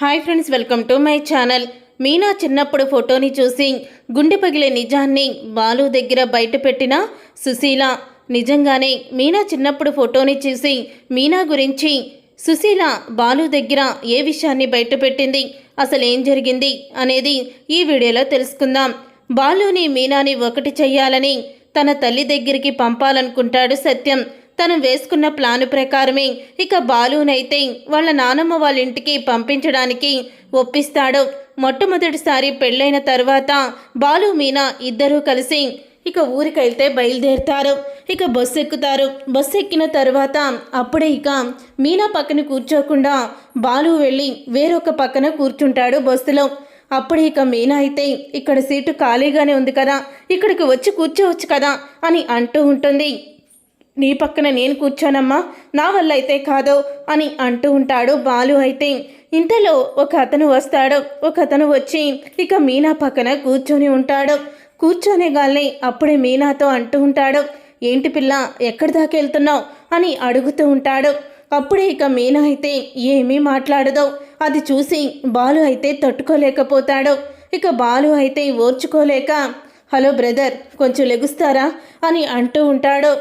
Hi friends welcome to my channel. Meena చిన్నప్పుడు ఫోటోని చూసి గుండె పగిలే నిజాన్ని బాలు దగ్గర బయటపెట్టిన సుశీల. నిజంగానే మీనా చిన్నప్పుడు ఫోటోని చూసి మీనా గురించి సుశీల బాలు దగ్గర ఏ విషయాన్ని బయటపెట్టింది అసలు ఏం జరిగింది అనేది ఈ వీడియోలో తెలుసుకుందాం. బాలుని మీనాని ఒకటి చెయ్యాలని తన తల్లి దగ్గరికి పంపాలనుకుంటాడు సత్యం. తను వేసుకున్న ప్లాను ప్రకారమే ఇక బాలునైతే వాళ్ళ నానమ్మ వాళ్ళ ఇంటికి పంపించడానికి ఒప్పిస్తాడు. మొట్టమొదటిసారి పెళ్ళైన తర్వాత బాలు మీనా ఇద్దరూ కలిసి ఇక ఊరికెళ్తే బయలుదేరుతారు. ఇక బస్సు ఎక్కుతారు. బస్సు ఎక్కిన తర్వాత అప్పుడే ఇక మీనా పక్కన కూర్చోకుండా బాలు వెళ్ళి వేరొక పక్కన కూర్చుంటాడు బస్సులో. అప్పుడు ఇక మీనా అయితే ఇక్కడ సీటు ఖాళీగానే ఉంది కదా ఇక్కడికి వచ్చి కూర్చోవచ్చు కదా అని అంటూ ఉంటుంది. నీ పక్కన నేను కూర్చోనమ్మా నా వల్ల అయితే కాదు అని అంటూ ఉంటాడు బాలు అయితే. ఇంతలో ఒక అతను వస్తాడు ఒక అతను వచ్చి ఇక మీనా పక్కన కూర్చొని ఉంటాడు. కూర్చొనే గాల్ని అప్పుడే మీనాతో అంటూ ఉంటాడు ఏంటి పిల్ల ఎక్కడి దాకా వెళ్తున్నావు? అని అడుగుతూ ఉంటాడు. అప్పుడే ఇక మీనా అయితే ఏమీ మాట్లాడదు. అది చూసి బాలు అయితే తట్టుకోలేకపోతాడు. ఇక బాలు అయితే ఓర్చుకోలేక హలో బ్రదర్ కొంచెం లెగుస్తారా? అని అంటూ ఉంటాడు.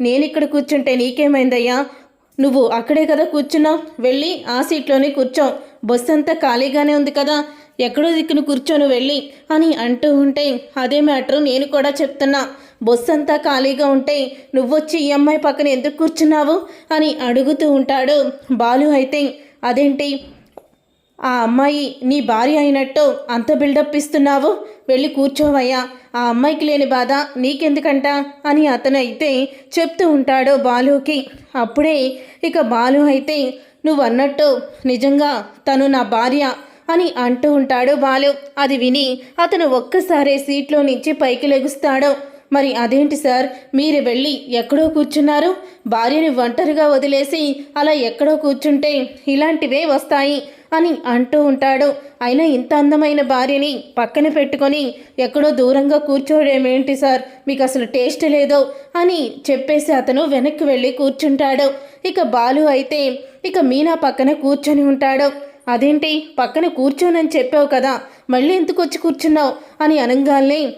నేను ఇక్కడ కూర్చుంటే నీకేమైందయ్యా? నువ్వు అక్కడే కదా కూర్చున్నావు. వెళ్ళి ఆ సీట్లోనే కూర్చో. బస్సు అంతా ఖాళీగానే ఉంది కదా. ఎక్కడో దిక్కును కూర్చోను వెళ్ళి అని అంటూ ఉంటే అదే మ్యాటర్ నేను కూడా చెప్తున్నా. బస్సు అంతా ఖాళీగా ఉంటే నువ్వొచ్చి ఈ అమ్మాయి పక్కన ఎందుకు కూర్చున్నావు? అని అడుగుతూ ఉంటాడు బాలు అయితే. అదేంటి? ఆ అమ్మాయి నీ భార్య అయినట్టు అంత బిల్డప్ ఇస్తున్నావు? వెళ్ళి కూర్చోవయ్యా. ఆ అమ్మాయికి లేని బాధ నీకెందుకంట? అని అతను అయితే చెప్తూ ఉంటాడు బాలుకి. అప్పుడే ఇక బాలు అయితే నువ్వు అన్నట్టు నిజంగా తను నా భార్య అని అంటూ ఉంటాడు బాలు. అది విని అతను ఒక్కసారే సీట్లో నుంచి పైకి లెగుస్తాడు. మరి అదేంటి సార్? మీరు వెళ్ళి ఎక్కడో కూర్చున్నారు. భార్యని ఒంటరిగా వదిలేసి అలా ఎక్కడో కూర్చుంటే ఇలాంటివే వస్తాయి అని అంటూ ఉంటాడు. అయినా ఇంత అందమైన భార్యని పక్కన పెట్టుకొని ఎక్కడో దూరంగా కూర్చోడేమేంటి సార్? మీకు అసలు టేస్ట్ లేదో అని చెప్పేసి అతను వెనక్కి వెళ్ళి కూర్చుంటాడు. ఇక బాలు అయితే ఇక మీనా పక్కన కూర్చొని ఉంటాడు. అదేంటి? పక్కన కూర్చోనని చెప్పావు కదా. మళ్ళీ ఎందుకు వచ్చి కూర్చున్నావు? అని అనగానే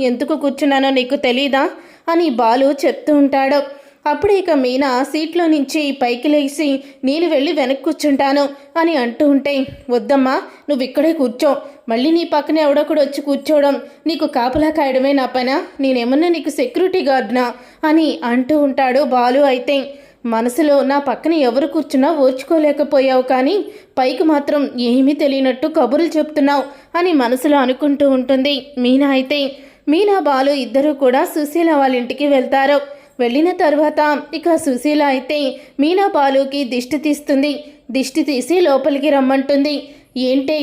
ఎందుకు కూర్చున్నానో నీకు తెలీదా? అని బాలు చెప్తూ ఉంటాడు. అప్పుడు ఇక మీనా సీట్లో నుంచి పైకి లేచి నేను వెళ్ళి వెనక్కి కూర్చుంటాను అని అంటూ ఉంటే వద్దమ్మా నువ్వు ఇక్కడే కూర్చో. మళ్ళీ నీ పక్కన ఎవడొకడు వచ్చి కూర్చోవడం నీకు కాపలా కాయడమే నా పైన? నేనేమన్నా నీకు సెక్యూరిటీ గార్డ్నా అని అంటూ ఉంటాడు బాలు అయితే. మనసులో నా పక్కన ఎవరు కూర్చున్నా ఓర్చుకోలేకపోయావు కానీ పైకి మాత్రం ఏమీ తెలియనట్టు కబుర్లు చెప్తున్నావు అని మనసులో అనుకుంటూ ఉంటుంది. మీనా అయితే మీనా బాలు ఇద్దరూ కూడా సుశీల వాళ్ళ ఇంటికి వెళ్తారు. వెళ్ళిన తర్వాత ఇక సుశీల అయితే మీనా బాలుకి దిష్టి తీస్తుంది. దిష్టి తీసి లోపలికి రమ్మంటుంది. ఏంటి?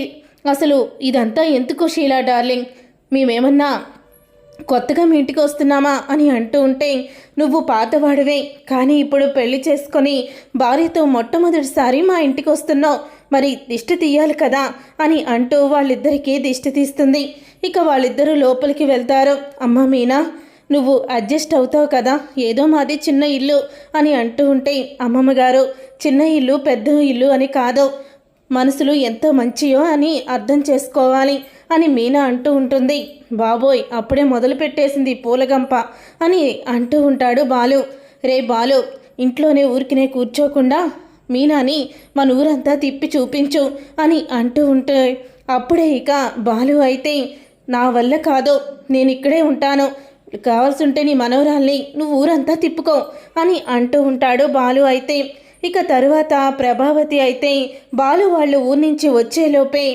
అసలు ఇదంతా ఎందుకు షీలా డార్లింగ్? మేమేమన్నా కొత్తగా మీ ఇంటికి వస్తున్నామా అని అంటూ ఉంటే నువ్వు పాతవాడివే. కానీ ఇప్పుడు పెళ్ళి చేసుకొని భార్యతో మొట్టమొదటిసారి మా ఇంటికి వస్తున్నావు. మరి దిష్టి తీయాలి కదా అని అంటూ వాళ్ళిద్దరికీ దిష్టి తీస్తుంది. ఇక వాళ్ళిద్దరూ లోపలికి వెళ్తారు. అమ్మ మీనా నువ్వు అడ్జస్ట్ అవుతావు కదా. ఏదో మాది చిన్న ఇల్లు అని అంటూ ఉంటే అమ్మమ్మ గారు చిన్న ఇల్లు పెద్ద ఇల్లు అని కాదు. మనసులు ఎంత మంచియో అని అర్థం చేసుకోవాలి. అని మీనా అంటూ ఉంటుంది. బాబోయ్ అప్పుడే మొదలు పెట్టేసింది పూలగంప అని అంటూ ఉంటాడు బాలు. రే బాలు ఇంట్లోనే ఊరికినే కూర్చోకుండా మీనాని మన ఊరంతా తిప్పి చూపించు అని అంటూ ఉంటే అప్పుడే ఇక బాలు అయితే నా వల్ల కాదు నేను ఇక్కడే ఉంటాను. కావాల్సింటే నీ మనవరాల్ని నువ్వు ఊరంతా తిప్పుకో అని అంటూ ఉంటాడు బాలు అయితే. ఇక తరువాత ప్రభావతి అయితే బాలు వాళ్ళు ఊరి నుంచి వచ్చేలోపే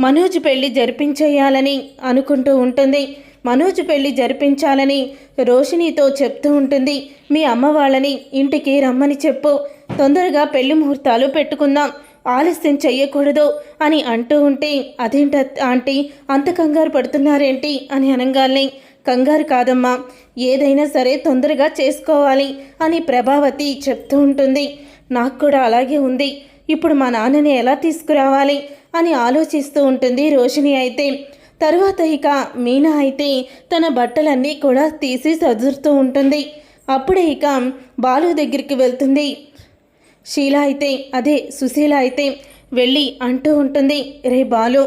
మనోజ్ పెళ్ళి జరిపించేయాలని అనుకుంటూ ఉంటుంది. మనోజ్ పెళ్ళి జరిపించాలని రోషినితో చెప్తూ ఉంటుంది. మీ అమ్మ వాళ్ళని ఇంటికి రమ్మని చెప్పు. తొందరగా పెళ్ళి ముహూర్తాలు పెట్టుకుందాం. ఆలస్యం చెయ్యకూడదు అని అంటూ ఉంటే అదేంట ఆంటీ అంత కంగారు పడుతున్నారేంటి? అని అనగానే కంగారు కాదమ్మా. ఏదైనా సరే తొందరగా చేసుకోవాలి అని ప్రభావతి చెప్తూ ఉంటుంది. నాకు కూడా అలాగే ఉంది. ఇప్పుడు మా నాన్నని ఎలా తీసుకురావాలి? అని ఆలోచిస్తూ ఉంటుంది రోషిని అయితే. తరువాత ఇక మీనా అయితే తన బట్టలన్నీ కూడా తీసి సదురుతూ ఉంటుంది. అప్పుడే ఇక బాలు దగ్గరికి వెళ్తుంది. షీల అయితే అదే సుశీల అయితే వెళ్ళి అంటూ ఉంటుంది రే బాలు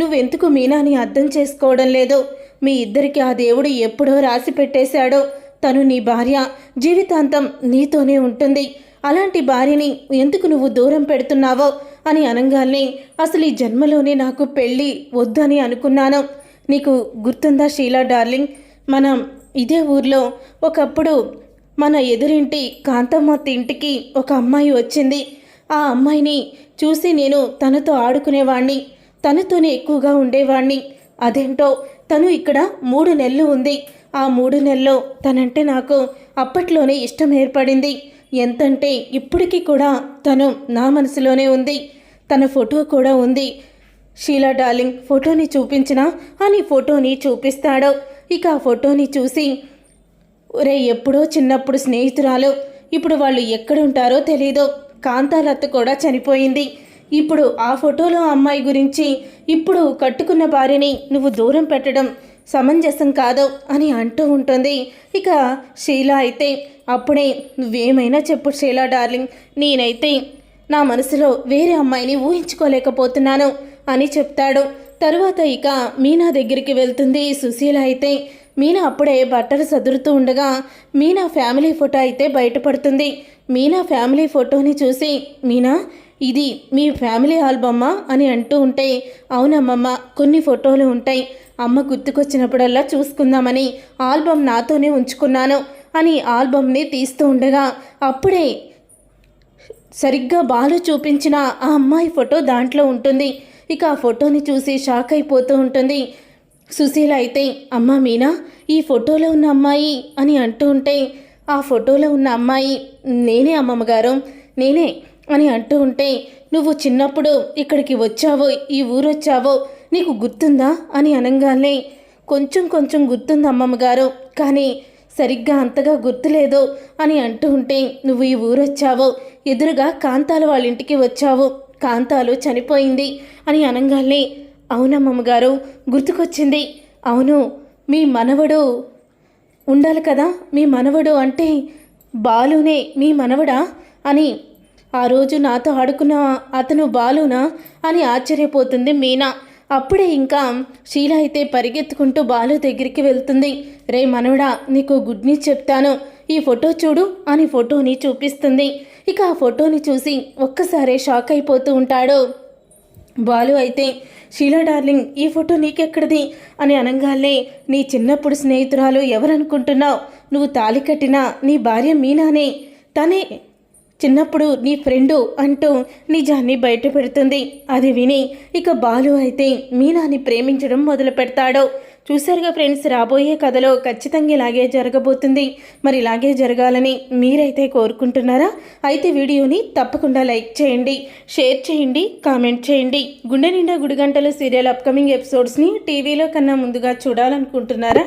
నువ్వెందుకు మీనాని అర్థం చేసుకోవడం లేదు? మీ ఇద్దరికి ఆ దేవుడు ఎప్పుడో రాసి పెట్టేశాడో. తను నీ భార్య జీవితాంతం నీతోనే ఉంటుంది. అలాంటి భార్యని ఎందుకు నువ్వు దూరం పెడుతున్నావో అని అనగాల్ని అసలు ఈ జన్మలోనే నాకు పెళ్ళి వద్దని అనుకున్నాను. నీకు గుర్తుందా షీలా డార్లింగ్? మనం ఇదే ఊర్లో ఒకప్పుడు మన ఎదురింటి కాంతమ్మ ఇంటికి ఒక అమ్మాయి వచ్చింది. ఆ అమ్మాయిని చూసి నేను తనతో ఆడుకునేవాణ్ణి తనతోనే ఎక్కువగా ఉండేవాణ్ణి. అదేంటో తను ఇక్కడ మూడు నెలలు ఉంది. ఆ మూడు నెలల్లో తనంటే నాకు అప్పట్లోనే ఇష్టం ఏర్పడింది. ఎంతంటే ఇప్పటికీ కూడా తను నా మనసులోనే ఉంది. తన ఫోటో కూడా ఉంది. షీలా డార్లింగ్ ఫోటోని చూపించినా అని ఫోటోని చూపిస్తాడు. ఇక ఆ ఫోటోని చూసి ఒరే ఎప్పుడో చిన్నప్పుడు స్నేహితురాలు. ఇప్పుడు వాళ్ళు ఎక్కడుంటారో తెలీదు. కాంతాలత్త కూడా చనిపోయింది. ఇప్పుడు ఆ ఫోటోలో అమ్మాయి గురించి ఇప్పుడు కట్టుకున్న భార్యని నువ్వు దూరం పెట్టడం సమంజసం కాదు అని అంటూ ఉంటుంది. ఇక షీల అయితే అప్పుడే నువ్వేమైనా చెప్పు షీలా డార్లింగ్ నేనైతే నా మనసులో వేరే అమ్మాయిని ఊహించుకోలేకపోతున్నాను అని చెప్తాడు. తరువాత ఇక మీనా దగ్గరికి వెళ్తుంది. సుశీల అయితే మీనా అప్పుడే బట్టలు సదురుతూ ఉండగా మీనా ఫ్యామిలీ ఫోటో అయితే బయటపడుతుంది. మీనా ఫ్యామిలీ ఫోటోని చూసి మీనా ఇది మీ ఫ్యామిలీ ఆల్బమ్మా అని అంటూ ఉంటే అవునమ్మమ్మ కొన్ని ఫోటోలు ఉంటాయి. అమ్మ గుర్తుకొచ్చినప్పుడల్లా చూసుకుందామని ఆల్బమ్ నాతోనే ఉంచుకున్నాను అని ఆల్బమ్ని తీస్తూ ఉండగా అప్పుడే సరిగ్గా బాలు చూపించిన ఆ అమ్మాయి ఫోటో దాంట్లో ఉంటుంది. ఇక ఆ ఫోటోని చూసి షాక్ అయిపోతూ ఉంటుంది. సుశీల అయితే అమ్మ మీనా ఈ ఫోటోలో ఉన్న అమ్మాయి అని అంటూ ఉంటే ఆ ఫోటోలో ఉన్న అమ్మాయి నేనే అమ్మమ్మగారు నేనే అని అంటూ ఉంటే నువ్వు చిన్నప్పుడు ఇక్కడికి వచ్చావో ఈ ఊరు వచ్చావో నీకు గుర్తుందా అని అనగానే కొంచెం కొంచెం గుర్తుంది అమ్మమ్మ గారు కానీ సరిగ్గా అంతగా గుర్తులేదు అని అంటూ ఉంటే నువ్వు ఈ ఊరొచ్చావు ఎదురుగా కాంతాలు వాళ్ళ ఇంటికి వచ్చావు కాంతాలు చనిపోయింది అని అనగానే అవునమ్మమ్మ గారు గుర్తుకొచ్చింది అవును మీ మనవడు ఉండాలి కదా మీ మనవడు అంటే బాలునే మీ మనవడా అని ఆ రోజు నాతో ఆడుకున్న అతను బాలునా? అని ఆశ్చర్యపోతుంది మీనా. అప్పుడే ఇంకా షీల అయితే పరిగెత్తుకుంటూ బాలు దగ్గరికి వెళ్తుంది. రే మనవడా నీకు గుడ్ న్యూస్ చెప్తాను. ఈ ఫోటో చూడు అని ఫోటోని చూపిస్తుంది. ఇక ఆ ఫోటోని చూసి ఒక్కసారే షాక్ అయిపోతూ ఉంటాడు. బాలు అయితే షీలా డార్లింగ్ ఈ ఫోటో నీకెక్కడిది? అని అనగానే నీ చిన్నప్పుడు స్నేహితురాలు ఎవరనుకుంటున్నావు? నువ్వు తాలి కట్టిన నీ భార్య మీనానే. తనే చిన్నప్పుడు నీ ఫ్రెండు అంటూ నిజాన్ని బయట పెడుతుంది. అది విని ఇక బాలు అయితే మీనాని ప్రేమించడం మొదలు పెడతాడు. చూసారుగా ఫ్రెండ్స్ రాబోయే కథలో ఖచ్చితంగా ఇలాగే జరగబోతుంది. మరి ఇలాగే జరగాలని మీరైతే కోరుకుంటున్నారా? అయితే వీడియోని తప్పకుండా లైక్ చేయండి షేర్ చేయండి కామెంట్ చేయండి. గుండె నిండా గుడిగంటలు సీరియల్ అప్కమింగ్ ఎపిసోడ్స్ని టీవీలో కన్నా ముందుగా చూడాలనుకుంటున్నారా?